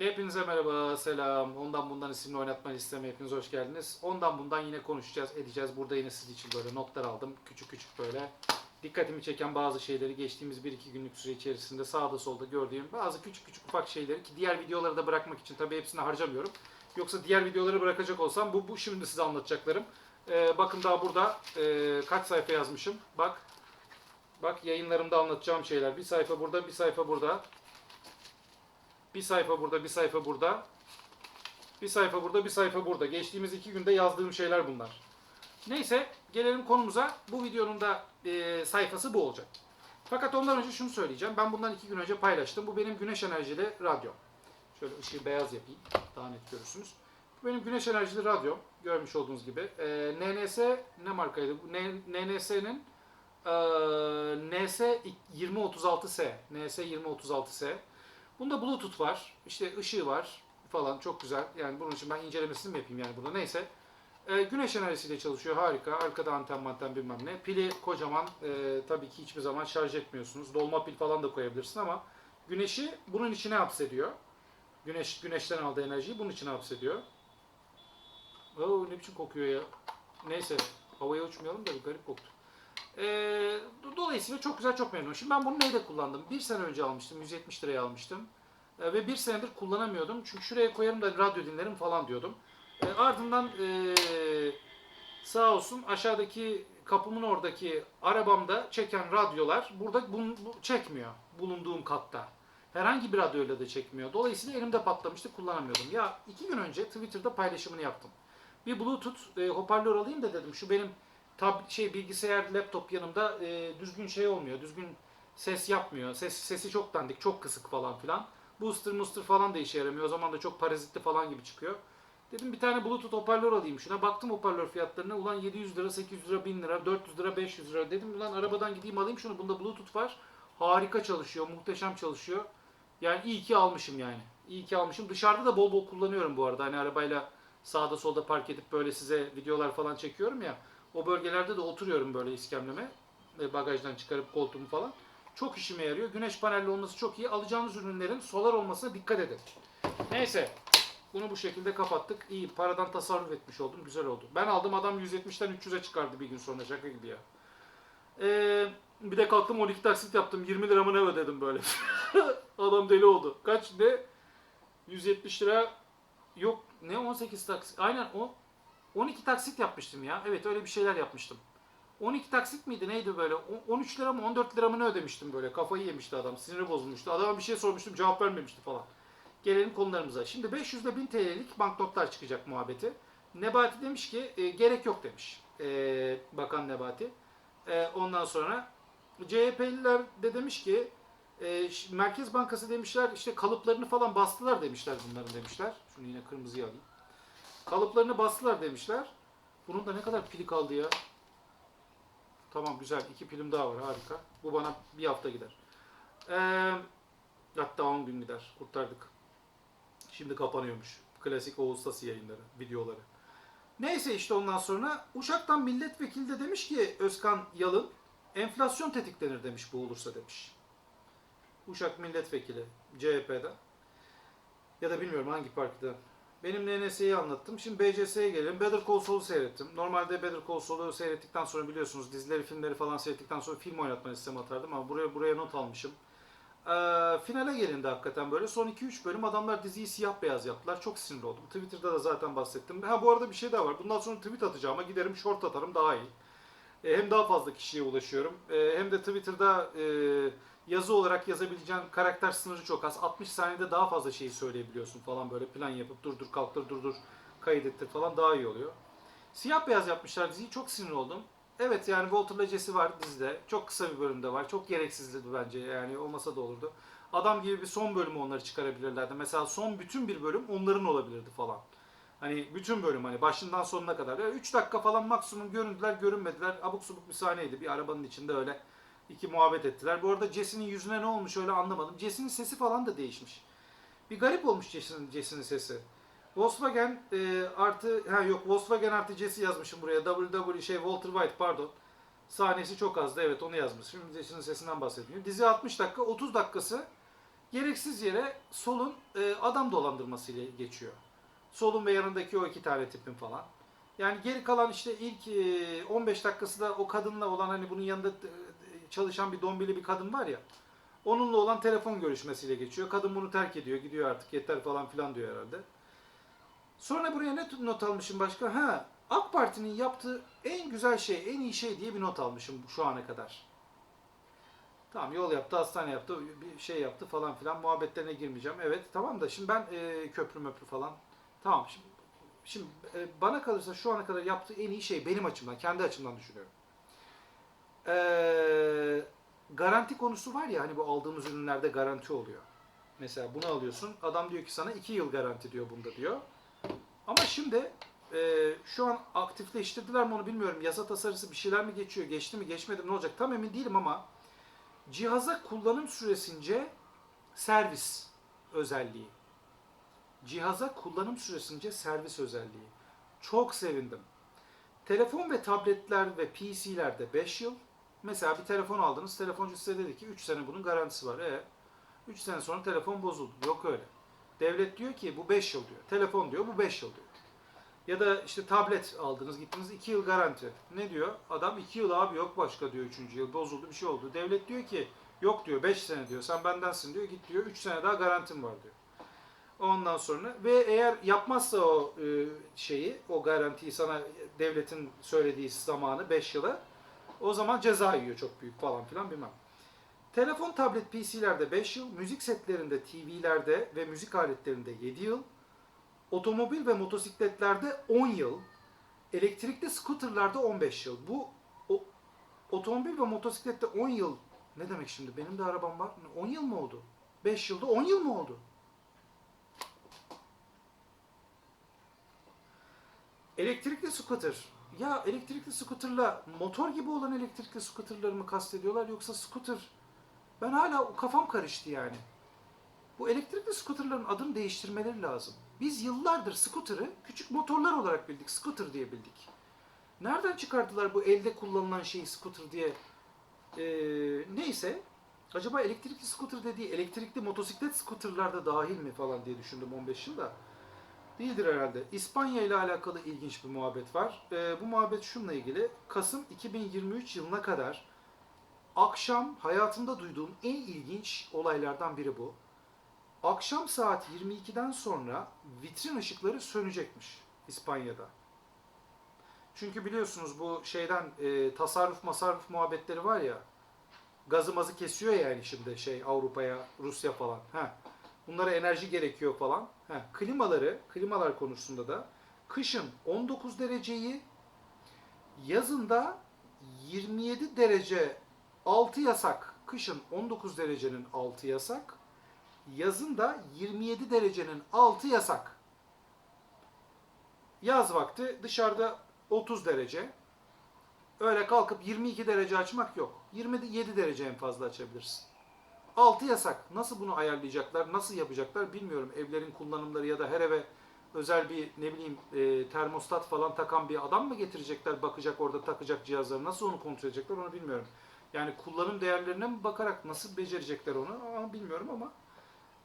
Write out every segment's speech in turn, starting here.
Hepinize merhaba, selam. Ondan bundan isimli oynatma listeme hepiniz hoş geldiniz. Ondan bundan yine konuşacağız, edeceğiz. Burada yine sizin için böyle notlar aldım. Küçük küçük böyle. Dikkatimi çeken bazı şeyleri geçtiğimiz 1-2 günlük süre içerisinde sağda solda gördüğüm bazı küçük küçük ufak şeyleri ki diğer videoları da bırakmak için tabii hepsini harcamıyorum. Yoksa diğer videoları bırakacak olsam bu, bu şimdi size anlatacaklarım. Ee, bakın daha burada ee, kaç sayfa yazmışım. Bak. Bak yayınlarımda anlatacağım şeyler. Bir sayfa burada, bir sayfa burada. Bir sayfa burada, bir sayfa burada. Bir sayfa burada, bir sayfa burada. Geçtiğimiz iki günde yazdığım şeyler bunlar. Neyse gelelim konumuza. Bu videonun da e, sayfası bu olacak. Fakat ondan önce şunu söyleyeceğim. Ben bundan iki gün önce paylaştım. Bu benim güneş enerjili radyo. Şöyle ışığı beyaz yapayım. Daha net görürsünüz. Bu benim güneş enerjili radyo. Görmüş olduğunuz gibi. E, NNS ne markaydı? NNS'nin e, NS 2036S. NS 2036S. Bunda Bluetooth var, işte ışığı var falan çok güzel. Yani bunun için ben incelemesini mi yapayım yani burada neyse. Ee, güneş enerjisiyle çalışıyor harika. Arkada anten manten bilmem ne. Pili kocaman. Ee, tabii ki hiçbir zaman şarj etmiyorsunuz. Dolma pil falan da koyabilirsin ama güneşi bunun içine hapsediyor. Güneş güneşten aldığı enerjiyi bunun içine hapsediyor. Oo, ne biçim kokuyor ya. Neyse havaya uçmayalım da bir garip koktu. Do- dolayısıyla çok güzel, çok memnunum. Şimdi ben bunu neyde kullandım? Bir sene önce almıştım, 170 liraya almıştım. Ee, ve bir senedir kullanamıyordum. Çünkü şuraya koyarım da radyo dinlerim falan diyordum. Ee, ardından ee, sağ olsun aşağıdaki kapımın oradaki arabamda çeken radyolar burada bun- bu, çekmiyor bulunduğum katta. Herhangi bir radyoyla da çekmiyor. Dolayısıyla elimde patlamıştı kullanamıyordum. Ya iki gün önce Twitter'da paylaşımını yaptım. Bir Bluetooth e, hoparlör alayım da dedim. Şu benim tab şey bilgisayar laptop yanımda e, düzgün şey olmuyor. Düzgün ses yapmıyor. Ses sesi çok dandik, çok kısık falan filan. Booster muster falan da işe yaramıyor. O zaman da çok parazitli falan gibi çıkıyor. Dedim bir tane Bluetooth hoparlör alayım şuna. Baktım hoparlör fiyatlarına. Ulan 700 lira, 800 lira, 1000 lira, 400 lira, 500 lira. Dedim ulan arabadan gideyim alayım şunu. Bunda Bluetooth var. Harika çalışıyor, muhteşem çalışıyor. Yani iyi ki almışım yani. İyi ki almışım. Dışarıda da bol bol kullanıyorum bu arada. Hani arabayla sağda solda park edip böyle size videolar falan çekiyorum ya. O bölgelerde de oturuyorum böyle iskemleme. Bagajdan çıkarıp koltuğumu falan. Çok işime yarıyor. Güneş panelli olması çok iyi. Alacağınız ürünlerin solar olmasına dikkat edin. Neyse. Bunu bu şekilde kapattık. İyi. Paradan tasarruf etmiş oldum. Güzel oldu. Ben aldım adam 170'ten 300'e çıkardı bir gün sonra. Şaka gibi ya. Ee, bir de kalktım 12 taksit yaptım. 20 lira mı ne ödedim böyle. adam deli oldu. Kaç ne? 170 lira yok ne 18 taksit. Aynen o 12 taksit yapmıştım ya. Evet öyle bir şeyler yapmıştım. 12 taksit miydi neydi böyle? O- 13 lira mı 14 lira mı ne ödemiştim böyle. Kafayı yemişti adam. Siniri bozulmuştu. Adama bir şey sormuştum cevap vermemişti falan. Gelelim konularımıza. Şimdi 500 ile 1000 TL'lik banknotlar çıkacak muhabbeti. Nebati demiş ki e, gerek yok demiş. E, Bakan Nebati. E, ondan sonra CHP'liler de demiş ki e, Merkez Bankası demişler işte kalıplarını falan bastılar demişler bunların demişler. Şunu yine kırmızıya alayım. Kalıplarını bastılar demişler. Bunun da ne kadar pili kaldı ya? Tamam güzel. iki pilim daha var. Harika. Bu bana bir hafta gider. Ee, hatta 10 gün gider. Kurtardık. Şimdi kapanıyormuş. Klasik Oğuz Sası yayınları, videoları. Neyse işte ondan sonra Uşak'tan milletvekili de demiş ki Özkan Yalın enflasyon tetiklenir demiş bu olursa demiş. Uşak milletvekili CHP'den ya da bilmiyorum hangi partiden. Benim NNS'yi anlattım. Şimdi BCS'ye gelelim. Better Call Saul'u seyrettim. Normalde Better Call Saul'u seyrettikten sonra biliyorsunuz dizileri, filmleri falan seyrettikten sonra film oynatma listeme atardım ama buraya buraya not almışım. Ee, finale gelindi hakikaten böyle. Son 2-3 bölüm adamlar diziyi siyah beyaz yaptılar. Çok sinir oldum. Twitter'da da zaten bahsettim. Ha bu arada bir şey daha var. Bundan sonra tweet atacağıma giderim short atarım daha iyi. E, hem daha fazla kişiye ulaşıyorum. E, hem de Twitter'da e, yazı olarak yazabileceğin karakter sınırı çok az. 60 saniyede daha fazla şeyi söyleyebiliyorsun falan böyle plan yapıp durdur kalktır durdur kaydettir falan daha iyi oluyor. Siyah beyaz yapmışlar diziyi çok sinir oldum. Evet yani Walter'la Jesse var dizide. Çok kısa bir bölümde var. Çok gereksizdi bence yani olmasa da olurdu. Adam gibi bir son bölümü onları çıkarabilirlerdi. Mesela son bütün bir bölüm onların olabilirdi falan. Hani bütün bölüm hani başından sonuna kadar. 3 dakika falan maksimum göründüler görünmediler. Abuk subuk bir sahneydi. Bir arabanın içinde öyle iki muhabbet ettiler. Bu arada Jesse'nin yüzüne ne olmuş öyle anlamadım. Jesse'nin sesi falan da değişmiş. Bir garip olmuş Jesse'nin Jesse'nin sesi. Volkswagen e, artı ha yok Volkswagen artı Jesse yazmışım buraya. WW şey Walter White pardon. Sahnesi çok azdı evet onu yazmış. Şimdi Jesse'nin sesinden bahsediyor. Dizi 60 dakika 30 dakikası gereksiz yere solun e, adam dolandırmasıyla geçiyor. Solun ve yanındaki o iki tane tipin falan. Yani geri kalan işte ilk e, 15 dakikası da o kadınla olan hani bunun yanında e, çalışan bir dombili bir kadın var ya. Onunla olan telefon görüşmesiyle geçiyor. Kadın bunu terk ediyor. Gidiyor artık yeter falan filan diyor herhalde. Sonra buraya ne not almışım başka? Ha, AK Parti'nin yaptığı en güzel şey, en iyi şey diye bir not almışım şu ana kadar. Tamam yol yaptı, hastane yaptı, bir şey yaptı falan filan muhabbetlerine girmeyeceğim. Evet tamam da şimdi ben e, köprü möprü falan. Tamam şimdi, şimdi e, bana kalırsa şu ana kadar yaptığı en iyi şey benim açımdan, kendi açımdan düşünüyorum. Eee garanti konusu var ya hani bu aldığımız ürünlerde garanti oluyor. Mesela bunu alıyorsun. Adam diyor ki sana 2 yıl garanti diyor bunda diyor. Ama şimdi e, şu an aktifleştirdiler mi onu bilmiyorum. Yasa tasarısı bir şeyler mi geçiyor? Geçti mi geçmedi mi ne olacak? Tam emin değilim ama cihaza kullanım süresince servis özelliği. Cihaza kullanım süresince servis özelliği. Çok sevindim. Telefon ve tabletler ve PC'lerde 5 yıl. Mesela bir telefon aldınız. Telefoncu size dedi ki 3 sene bunun garantisi var. E 3 sene sonra telefon bozuldu. Yok öyle. Devlet diyor ki bu 5 yıl diyor. Telefon diyor bu 5 yıl diyor. Ya da işte tablet aldınız gittiniz 2 yıl garanti. Ne diyor? Adam 2 yıl abi yok başka diyor 3. yıl bozuldu bir şey oldu. Devlet diyor ki yok diyor 5 sene diyor sen bendensin diyor git diyor 3 sene daha garantim var diyor. Ondan sonra ve eğer yapmazsa o e, şeyi o garantiyi sana devletin söylediği zamanı 5 yıla o zaman ceza yiyor çok büyük falan filan bilmem. Telefon, tablet, PC'lerde 5 yıl, müzik setlerinde, TV'lerde ve müzik aletlerinde 7 yıl, otomobil ve motosikletlerde 10 yıl, elektrikli scooterlarda 15 yıl. Bu o, otomobil ve motosiklette 10 yıl ne demek şimdi? Benim de arabam var. 10 yıl mı oldu? 5 yılda 10 yıl mı oldu? Elektrikli scooter. Ya elektrikli scooterla motor gibi olan elektrikli scooterları mı kastediyorlar yoksa scooter? Ben hala kafam karıştı yani. Bu elektrikli scooterların adını değiştirmeleri lazım. Biz yıllardır scooter'ı küçük motorlar olarak bildik. Scooter diye bildik. Nereden çıkardılar bu elde kullanılan şeyi scooter diye? Ee, neyse. Acaba elektrikli scooter dediği elektrikli motosiklet scooterlar da dahil mi falan diye düşündüm 15 yılda. Değildir herhalde. İspanya ile alakalı ilginç bir muhabbet var. Ee, bu muhabbet şununla ilgili. Kasım 2023 yılına kadar akşam hayatımda duyduğum en ilginç olaylardan biri bu. Akşam saat 22'den sonra vitrin ışıkları sönecekmiş İspanya'da. Çünkü biliyorsunuz bu şeyden e, tasarruf masarruf muhabbetleri var ya. Gazı mazı kesiyor yani şimdi şey Avrupa'ya, Rusya falan. Heh. Bunlara enerji gerekiyor falan. Heh. Klimaları, klimalar konusunda da kışın 19 dereceyi, yazında 27 derece 6 yasak. Kışın 19 derecenin 6 yasak. Yazın da 27 derecenin 6 yasak. Yaz vakti dışarıda 30 derece. Öyle kalkıp 22 derece açmak yok. 27 derece en fazla açabilirsin. 6 yasak. Nasıl bunu ayarlayacaklar, nasıl yapacaklar bilmiyorum. Evlerin kullanımları ya da her eve özel bir ne bileyim e, termostat falan takan bir adam mı getirecekler, bakacak orada takacak cihazları, nasıl onu kontrol edecekler onu bilmiyorum. Yani kullanım değerlerine mi bakarak nasıl becerecekler onu ama bilmiyorum ama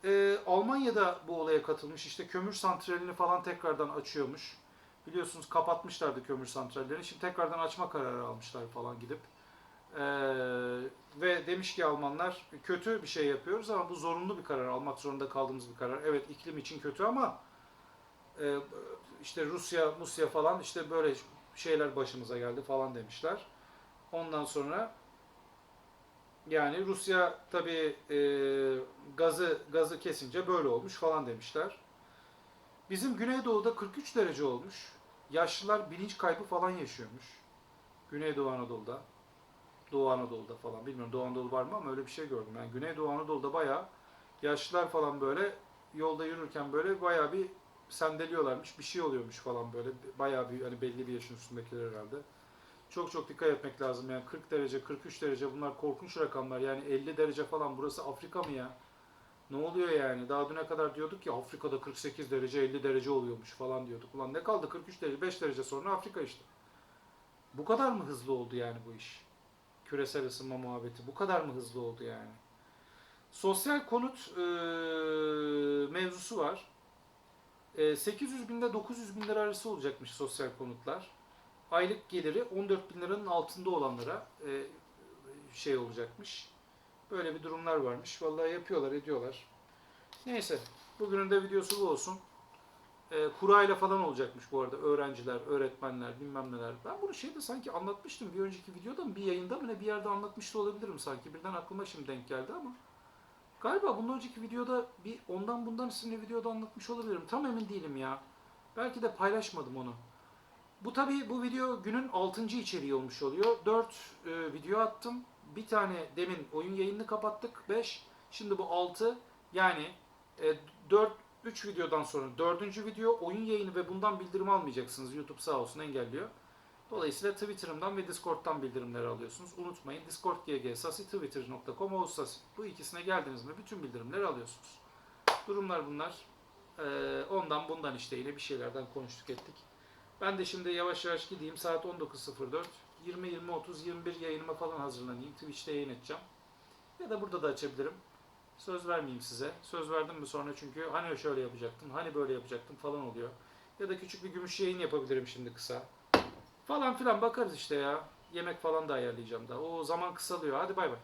e, Almanya'da bu olaya katılmış. İşte kömür santralini falan tekrardan açıyormuş. Biliyorsunuz kapatmışlardı kömür santrallerini. Şimdi tekrardan açma kararı almışlar falan gidip. Ee, ve demiş ki Almanlar kötü bir şey yapıyoruz ama bu zorunlu bir karar. Almak zorunda kaldığımız bir karar. Evet iklim için kötü ama e, işte Rusya, Musya falan işte böyle şeyler başımıza geldi falan demişler. Ondan sonra yani Rusya tabii e, gazı gazı kesince böyle olmuş falan demişler. Bizim Güneydoğu'da 43 derece olmuş. Yaşlılar bilinç kaybı falan yaşıyormuş. Güneydoğu Anadolu'da. Doğu Anadolu'da falan. Bilmiyorum Doğu Anadolu var mı ama öyle bir şey gördüm. Yani Güneydoğu Anadolu'da bayağı yaşlılar falan böyle yolda yürürken böyle bayağı bir sendeliyorlarmış. Bir şey oluyormuş falan böyle. Bayağı bir hani belli bir yaşın üstündekiler herhalde. Çok çok dikkat etmek lazım. Yani 40 derece, 43 derece bunlar korkunç rakamlar. Yani 50 derece falan burası Afrika mı ya? Ne oluyor yani? Daha düne kadar diyorduk ya Afrika'da 48 derece 50 derece oluyormuş falan diyorduk. Ulan ne kaldı 43 derece 5 derece sonra Afrika işte. Bu kadar mı hızlı oldu yani bu iş? Küresel ısınma muhabbeti bu kadar mı hızlı oldu yani? sosyal konut e, mevzusu var. E, 800 bin ile 900 bin lira arası olacakmış sosyal konutlar. Aylık geliri 14 bin liranın altında olanlara e, şey olacakmış. Böyle bir durumlar varmış. Vallahi yapıyorlar, ediyorlar. Neyse, bugünün de videosu bu olsun. E, kura ile falan olacakmış bu arada. Öğrenciler, öğretmenler, bilmem neler. Ben bunu şeyde sanki anlatmıştım. Bir önceki videoda mı, bir yayında mı ne bir yerde anlatmış da olabilirim sanki. Birden aklıma şimdi denk geldi ama. Galiba bundan önceki videoda bir ondan bundan isimli videoda anlatmış olabilirim. Tam emin değilim ya. Belki de paylaşmadım onu. Bu tabi bu video günün 6. içeriği olmuş oluyor. 4 e, video attım. Bir tane demin oyun yayınını kapattık. 5. Şimdi bu 6. Yani e, 4 3 videodan sonra 4. video oyun yayını ve bundan bildirim almayacaksınız. YouTube sağ olsun engelliyor. Dolayısıyla Twitter'ımdan ve Discord'dan bildirimleri alıyorsunuz. Unutmayın Discord GG Sasi Twitter.com Sasi. Bu ikisine geldiniz mi bütün bildirimleri alıyorsunuz. Durumlar bunlar. Ee, ondan bundan işte yine bir şeylerden konuştuk ettik. Ben de şimdi yavaş yavaş gideyim. Saat 19.04. 20, 20, 30, 21 yayınıma falan hazırlanayım. Twitch'te yayın edeceğim. Ya da burada da açabilirim. Söz vermeyeyim size. Söz verdim mi sonra çünkü hani şöyle yapacaktım, hani böyle yapacaktım falan oluyor. Ya da küçük bir gümüş yayın yapabilirim şimdi kısa. Falan filan bakarız işte ya. Yemek falan da ayarlayacağım da. O zaman kısalıyor. Hadi bay bay.